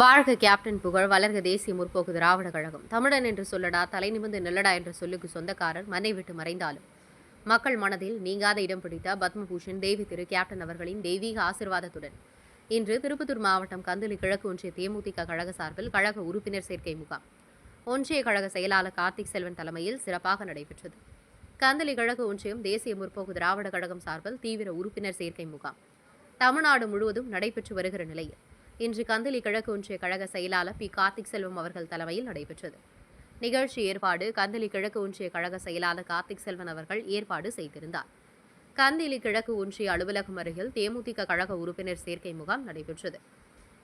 வாழ்க கேப்டன் புகழ் வளர்க தேசிய முற்போக்கு திராவிட கழகம். தமிழன் என்று சொல்லடா தலை நிமிந்து நில்லடா என்ற சொல்லுக்கு சொந்தக்காரர் மனை விட்டு மறைந்தாலும். மக்கள் மனதில் நீங்காத இடம் பிடித்த பத்மபூஷன் தேவி திரு கேப்டன் அவர்களின் தெய்வீக ஆசிர்வாதத்துடன் இன்று திருப்பத்தூர் மாவட்டம் கந்தளி கிழக்கு ஒன்றிய தேமுதிக கழக சார்பில் கழக உறுப்பினர் சேர்க்கை முகாம். ஒன்றிய கழக செயலாளர் கார்த்திக் செல்வன் தலைமையில் சிறப்பாக நடைபெற்றது. கந்தளி கிழக்கு ஒன்றியம் தேசிய முற்போக்கு திராவிட கழகம் சார்பில் தீவிர உறுப்பினர் சேர்க்கை முகாம். தமிழ்நாடு முழுவதும் நடைபெற்று வருகிற நிலையில் இன்று கந்தளி கிழக்கு ஒன்றிய கழக செயலாளர் பி. கார்த்திக் செல்வம் அவர்கள் தலைமையில் நடைபெற்றது. நிகழ்ச்சி ஏற்பாடு கந்தளி கிழக்கு ஒன்றிய கழக செயலாளர் கார்த்திக் செல்வன் அவர்கள் ஏற்பாடு செய்திருந்தார். கந்தளி கிழக்கு ஒன்றிய அலுவலகம் அருகில் தேமுதிக கழக உறுப்பினர் சேர்க்கை முகாம் நடைபெற்றது.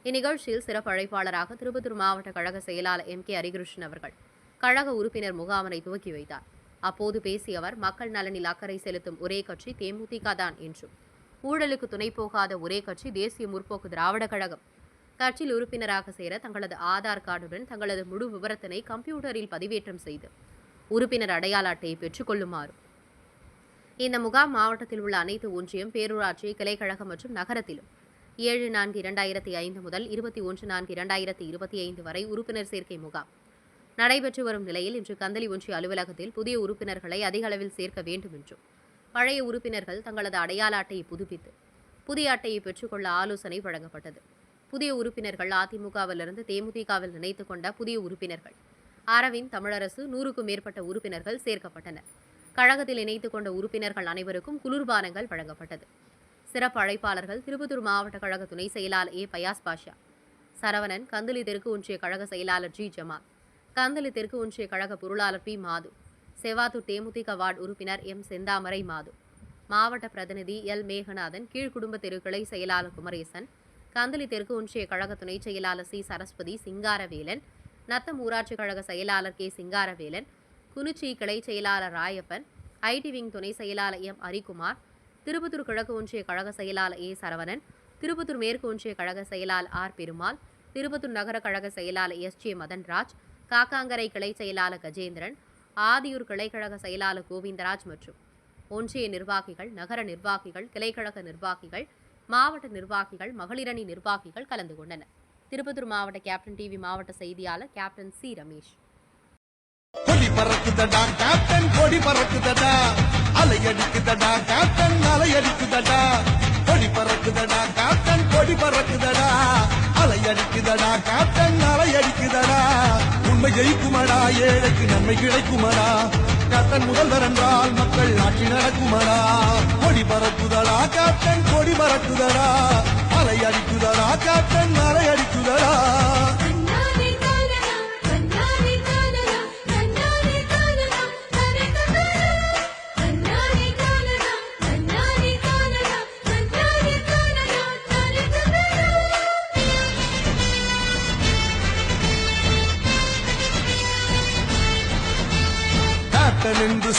இந்நிகழ்ச்சியில் சிறப்பு அழைப்பாளராக திருப்பத்தூர் மாவட்ட கழக செயலாளர் எம். கே. ஹரிகிருஷ்ணன் அவர்கள் கழக உறுப்பினர் முகாமனை துவக்கி வைத்தார். அப்போது பேசிய அவர் மக்கள் நலனில் அக்கறை செலுத்தும் ஒரே கட்சி தேமுதிக தான் என்றும் ஊழலுக்கு துணை போகாத ஒரே கட்சி தேசிய முற்போக்கு திராவிட கழகம் கட்சியில் உறுப்பினராக சேர தங்களது ஆதார் கார்டுடன் தங்களது முழு விவரத்தினை கம்ப்யூட்டரில் பதிவேற்றம் செய்து உறுப்பினர் அடையாள அட்டையை பெற்றுக்கொள்ளுமாறு இந்த முகாம் மாவட்டத்தில் உள்ள அனைத்து ஒன்றியம் பேரூராட்சி கிளைக்கழகம் மற்றும் நகரத்திலும் ஏழு நான்கு இரண்டாயிரத்தி ஐந்து முதல் இருபத்தி ஒன்று நான்கு இரண்டாயிரத்தி இருபத்தி ஐந்து வரை உறுப்பினர் சேர்க்கை முகாம். நடைபெற்று வரும் நிலையில் இன்று கந்தளி ஒன்றிய அலுவலகத்தில் புதிய உறுப்பினர்களை அதிக அளவில் சேர்க்க வேண்டும் என்றும் பழைய உறுப்பினர்கள் தங்களது அடையாள அட்டையை புதுப்பித்து புதிய அட்டையை பெற்றுக்கொள்ள ஆலோசனை வழங்கப்பட்டது. புதிய உறுப்பினர்கள் அதிமுகவிலிருந்து தேமுதிகவில் இணைத்துக் கொண்ட புதிய உறுப்பினர்கள். அரவிந்த் தமிழரசு நூறுக்கும் மேற்பட்ட உறுப்பினர்கள் சேர்க்கப்பட்டனர். கழகத்தில் இணைத்துக் கொண்ட உறுப்பினர்கள் அனைவருக்கும் குளிர்பானங்கள் வழங்கப்பட்டது. சிறப்பு அழைப்பாளர்கள் திருப்பத்தூர் மாவட்ட கழக துணை செயலாளர் ஏ. பயாஸ் பாஷா சரவணன் கந்தளி தெற்கு ஒன்றிய கழக செயலாளர் ஜி. ஜமால் கந்தளி தெற்கு ஒன்றிய கழக பொருளாளர் பி. மாது செவாத்தூர் தேமுதிக வார்டு உறுப்பினர் எம். செந்தாமரை மாது மாவட்ட பிரதிநிதி எல். மேகநாதன் கீழ்குடும்ப தெருக்களை செயலாளர் குமரேசன் கந்தளி தெற்கு ஒன்றிய கழக துணை செயலாளர் சி. சரஸ்வதி சிங்காரவேலன் நத்தம் ஊராட்சி கழக செயலாளர் கே. சிங்காரவேலன் குனிச்சி கிளை செயலாளர் ராயப்பன் ஐடி விங் துணை செயலாளர் எம். ஹரிகுமார் திருப்பத்தூர் கிழக்கு ஒன்றிய கழக செயலாளர் ஏ. சரவணன் திருப்பத்தூர் மேற்கு ஒன்றிய கழக செயலாளர் ஆர். பெருமாள் திருப்பத்தூர் நகர கழக செயலாளர் எஸ். ஜே. மதன்ராஜ் காக்காங்கரை கிளை செயலாளர் கஜேந்திரன் ஆதியூர் கிளைக்கழக செயலாளர் கோவிந்தராஜ் மற்றும் ஒன்றிய நிர்வாகிகள் நகர நிர்வாகிகள் கிளைக்கழக நிர்வாகிகள் மாவட்ட நிர்வாகிகள் மகளிரணி நிர்வாகிகள் கலந்து கொண்டனர். திருப்பத்தூர் மாவட்ட கேப்டன் டிவி மாவட்ட செய்தியாளர் கேப்டன் சி ரமேஷ். கொடி பறக்குதடா கேப்டன் கொடி பறக்குதடா. அலையடிக்குதடா கேப்டன் அலையடிக்குதடா. கொடி பறக்குதடா கேப்டன் கொடி பறக்குதடா. அலையடிக்குதடா கேப்டன் அலை அடிக்குதடா உண்மை ஜெயிக்குமடா ஏழைக்கு நன்மை கிடைக்குமடா. கேப்டன் முதல்வர் என்றால் மக்கள் ஆட்சி நடக்குமடா கொடி பறக்குதடா கேப்டன் கொடி பறக்குதடா அலை அடிக்குதடா கேப்டன் அலை அடி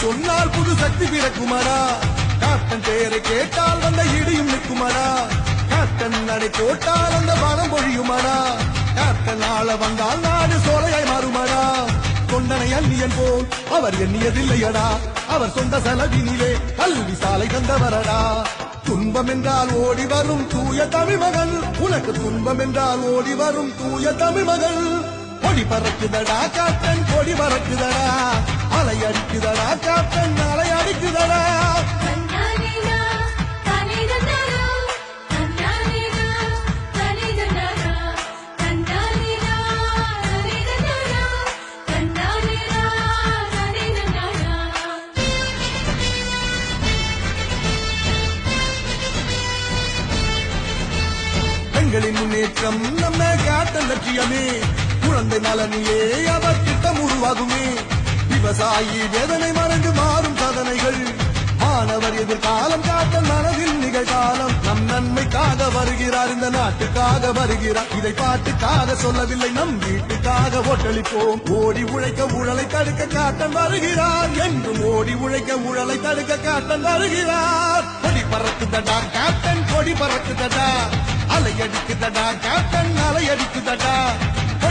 சொன்னால் புது சக்தி பிறக்குமடா. கேப்டன் பெயரை கேட்டால் வந்த இடியும் நிற்குமடா. கேப்டன் நடை போட்டால் அந்த பணம் பொழியுமடா. கேப்டன் ஆள வந்தால் நாடு சோலையாய் மாறுமடா. கொண்டனை அந்நியன் போல் அவர் எண்ணியதில்லையடா. அவர் சொந்த செலவினிலே கல்வி சாலை தந்தவரடா. துன்பம் என்றால் ஓடி வரும் தூய தமிழ் மகள். உனக்கு துன்பம் என்றால் ஓடி வரும் தூய தமிழ் மகள். கொடி பறக்குதடா கேப்டன் கொடி பறக்குதடா. அலை அடிக்குதடா கேப்டன் அலை அடிக்குதடா. பெண்களின் முன்னேற்றம் நம்ம கேப்டன் லட்சியமே. குழந்தை நலனிலே அவர் திட்டம் உருவாகுமே. விவசாயி வேதனை மறந்து மாறும் சாதனைகள். மாணவர் எதிர்காலம் காட்டன் மனதில் நிகழ்காலம். நம் நன்மைக்காக வருகிறார் இந்த நாட்டுக்காக வருகிறார். இதை பாட்டுக்காக சொல்லவில்லை நம் வீட்டுக்காக ஓட்டளிப்போம். ஓடி உழைக்க ஊழலை தடுக்க காட்டன் வருகிறார். என்றும் ஓடி உழைக்க ஊழலை தடுக்க காட்டன் வருகிறார். கொடி பறக்குதடா கேப்டன் கொடி பறக்குதடா. அலையடிக்குதடா காட்டன் கேப்டன் அலை